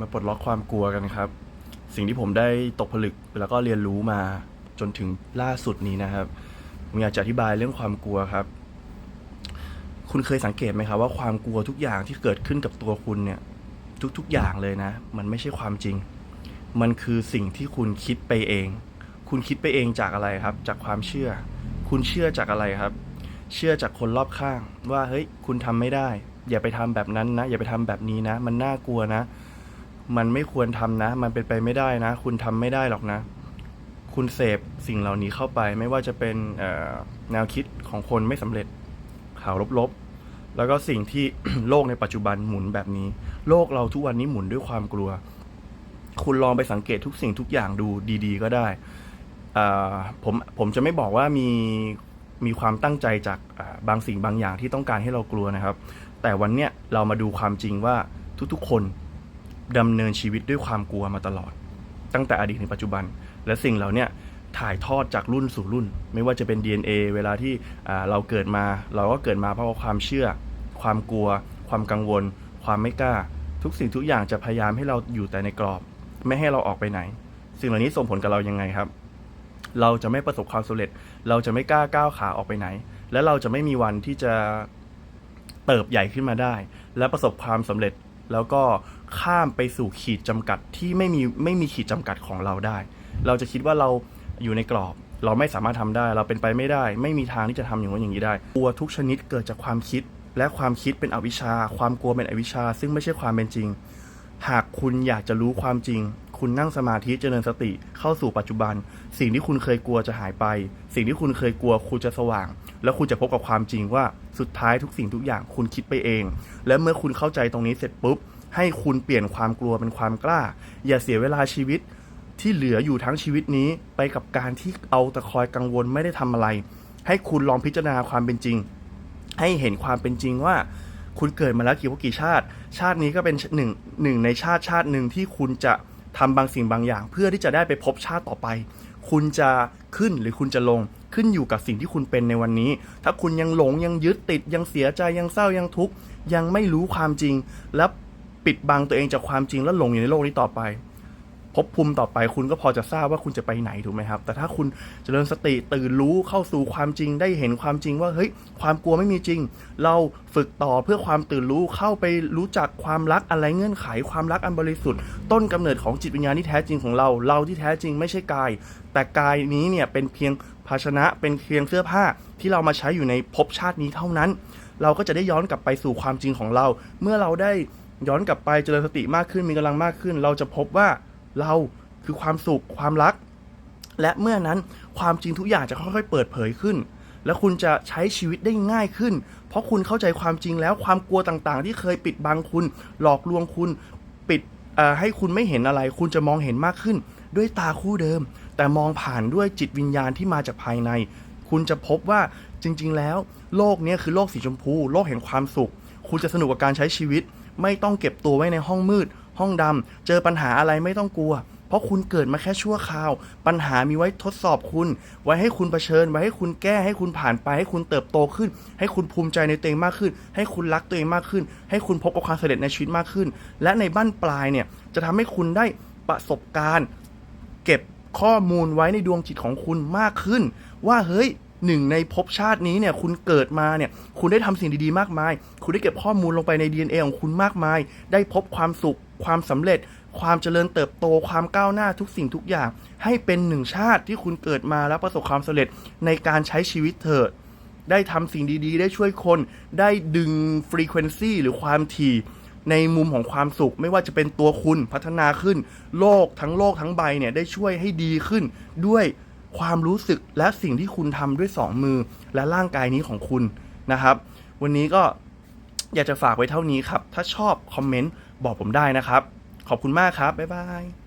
มาปลดล็อกความกลัวกันครับ สิ่งที่ผมได้ตกผลึกแล้วก็เรียนรู้มาจนถึงล่าสุดนี้นะครับผมอยากจะอธิบายเรื่องความกลัวครับ คุณเคยสังเกตไหมครับว่าความกลัวทุกอย่างที่เกิดขึ้นกับตัวคุณเนี่ย ทุกๆอย่างเลยนะ มันไม่ใช่ความจริง มันคือสิ่งที่คุณคิดไปเอง คุณคิดไปเองจากอะไรครับ จากความเชื่อ คุณเชื่อจากอะไรครับ เชื่อจากคนรอบข้าง ว่าเฮ้ยคุณทำไม่ได้ อย่าไปทำแบบนั้นนะ อย่าไปทำแบบนี้นะ มันน่ากลัวนะ มันไม่ควรทำนะ มันเป็นไปไม่ได้นะ คุณทำไม่ได้หรอกนะ คุณเสพสิ่งเหล่านี้เข้าไป ไม่ว่าจะเป็นแนวคิดของคนไม่สำเร็จข่าวลบๆ แล้วก็สิ่งที่โลกในปัจจุบันหมุนแบบนี้ โลกเราทุกวันนี้หมุนด้วยความกลัว คุณลองไปสังเกตทุกสิ่งทุกอย่างดูดี ๆ ก็ได้ผมผมจะไม่บอกว่ามีมีความตั้งใจจากบางสิ่งบางอย่างที่ต้องการให้เรากลัวนะครับ แต่วันเนี้ยเรามาดูความจริงว่าทุกๆ คน ดำเนินชีวิตด้วยความกลัวมาตลอด ตั้งแต่อดีตถึงปัจจุบัน และสิ่งเหล่านี้ถ่ายทอดจากรุ่นสู่รุ่น ไม่ว่าจะเป็น DNA เวลาที่เราเกิดมา เราก็เกิดมาเพราะความเชื่อ ความกลัว ความกังวล ความไม่กล้า ทุกสิ่งทุกอย่างจะพยายามให้เราอยู่แต่ในกรอบ ไม่ให้เราออกไปไหน สิ่งเหล่านี้ส่งผลกับเรายังไงครับ เราจะไม่ประสบความสำเร็จ เราจะไม่กล้าก้าวขาออกไปไหน และเราจะไม่มีวันที่จะเติบใหญ่ขึ้นมาได้ และประสบความสำเร็จ แล้วก็ข้ามไปสู่ขีดจำกัดที่ไม่มีไม่มีขีดจำกัดของเราได้ เราจะคิดว่าเราอยู่ในกรอบ เราไม่สามารถทำได้ เราเป็นไปไม่ได้ ไม่มีทางที่จะทำอย่างนั้นอย่างนี้ได้กลัวทุกชนิดเกิดจากความคิด และความคิดเป็นอวิชชา ความกลัวเป็นอวิชชา ซึ่งไม่ใช่ความเป็นจริง หากคุณอยากจะรู้ความจริง คุณนั่งสมาธิเจริญสติเข้าสู่ปัจจุบัน สิ่งที่คุณเคยกลัวจะหายไป สิ่งที่คุณเคยกลัวคุณจะสว่าง แล้วคุณจะพบกับความจริงว่าสุดท้ายทุกสิ่งทุกอย่างคุณคิดไปเอง และเมื่อคุณเข้าใจตรงนี้เสร็จปุ๊บ ให้คุณเปลี่ยนความกลัวเป็นความกล้า อย่าเสียเวลาชีวิตที่เหลืออยู่ทั้งชีวิตนี้ไปกับการที่เอาแต่คอยกังวลไม่ได้ทำอะไร ให้คุณลองพิจารณาความเป็นจริง ให้เห็นความเป็นจริงว่าคุณเกิดมาแล้วกี่พบกี่ชาติ ชาตินี้ก็เป็นหนึ่งหนึ่งในชาติชาติหนึ่งที่คุณจะ ทำบางสิ่งบางอย่าง เพื่อที่จะได้ไปพบชาติต่อไป คุณจะขึ้นหรือคุณจะลงขึ้นอยู่กับสิ่งที่คุณเป็นในวันนี้ ถ้าคุณยังหลงยังยึดติดยังเสียใจยังเศร้ายังทุกข์ยังไม่รู้ความจริง และปิดบังตัวเองจากความจริงแล้วหลงอยู่ในโลกนี้ต่อไป ภพภูมิต่อไปคุณก็พอจะทราบว่าคุณจะไปไหนถูกไหมครับ แต่ถ้าคุณเจริญสติตื่นรู้เข้าสู่ความจริงได้เห็นความจริงว่าเฮ้ยความกลัวไม่มีจริง เราฝึกต่อเพื่อความตื่นรู้เข้าไปรู้จักความรักอะไรเงื่อนไขความรักอันบริสุทธิ์ ต้นกำเนิดของจิตวิญญาณที่แท้จริงของเรา เราที่แท้จริงไม่ใช่กาย แต่กายนี้เนี่ยเป็นเพียงภาชนะเป็นเพียงเสื้อผ้าที่เรามาใช้อยู่ในภพชาตินี้เท่านั้น เราก็จะได้ย้อนกลับไปสู่ความจริงของเรา เมื่อเราได้ย้อนกลับไปเจริญสติมากขึ้นมีกำลังมากขึ้น เราจะพบว่า เราคือความสุขความรัก และเมื่อนั้นความจริงทุกอย่างจะค่อยๆ เปิดเผยขึ้น และคุณจะใช้ชีวิตได้ง่ายขึ้น เพราะคุณเข้าใจความจริงแล้วความกลัวต่างๆ ที่เคยปิดบังคุณ หลอกลวงคุณปิดให้คุณไม่เห็นอะไร คุณจะมองเห็นมากขึ้น ด้วยตาคู่เดิม แต่มองผ่านด้วยจิตวิญญาณที่มาจากภายใน คุณจะพบว่าจริง ๆ แล้ว โลกนี้คือโลกสีชมพู โลกแห่งความสุข คุณจะสนุกกับการใช้ชีวิต ไม่ต้องเก็บตัวไว้ในห้องมืด ห้องดำเจอปัญหาอะไรไม่ต้องกลัว เพราะคุณเกิดมาแค่ชั่วคราว ปัญหามีไว้ทดสอบคุณ ไว้ให้คุณเผชิญ ไว้ให้คุณแก้ให้คุณผ่านไป ให้คุณเติบโตขึ้น ให้คุณภูมิใจในตัวเองมากขึ้น ให้คุณรักตัวเองมากขึ้น ให้คุณพบกับความสำเร็จในชีวิตมากขึ้น และในบั้นปลายเนี่ยจะทำให้คุณได้ประสบการณ์ เก็บข้อมูลไว้ในดวงจิตของคุณมากขึ้น ว่าเฮ้ยหนึ่งในภพชาตินี้เนี่ยคุณเกิดมาเนี่ยคุณได้ทำสิ่งดีๆมากมาย คุณได้เก็บข้อมูลลงไปใน DNA ของคุณมากมาย ได้พบความสุข ความสำเร็จ ความเจริญเติบโต ความก้าวหน้าทุกสิ่งทุกอย่าง ให้เป็นหนึ่งชาติที่คุณเกิดมาแล้วประสบความสำเร็จในการใช้ชีวิตเถิด ได้ทำสิ่งดีๆ ได้ช่วยคน ได้ดึงฟรีเควนซีหรือความถี่ในมุมของความสุขไม่ว่าจะเป็นตัวคุณพัฒนาขึ้น โลกทั้งโลกทั้งใบเนี่ยได้ช่วยให้ดีขึ้น ด้วยความรู้สึกและสิ่งที่คุณทำด้วยสองมือและร่างกายนี้ของคุณนะครับ วันนี้ก็อยากจะฝากไว้เท่านี้ครับ ถ้าชอบคอมเมนต์ บอกผมได้นะครับ ขอบคุณมากครับ บ๊ายบาย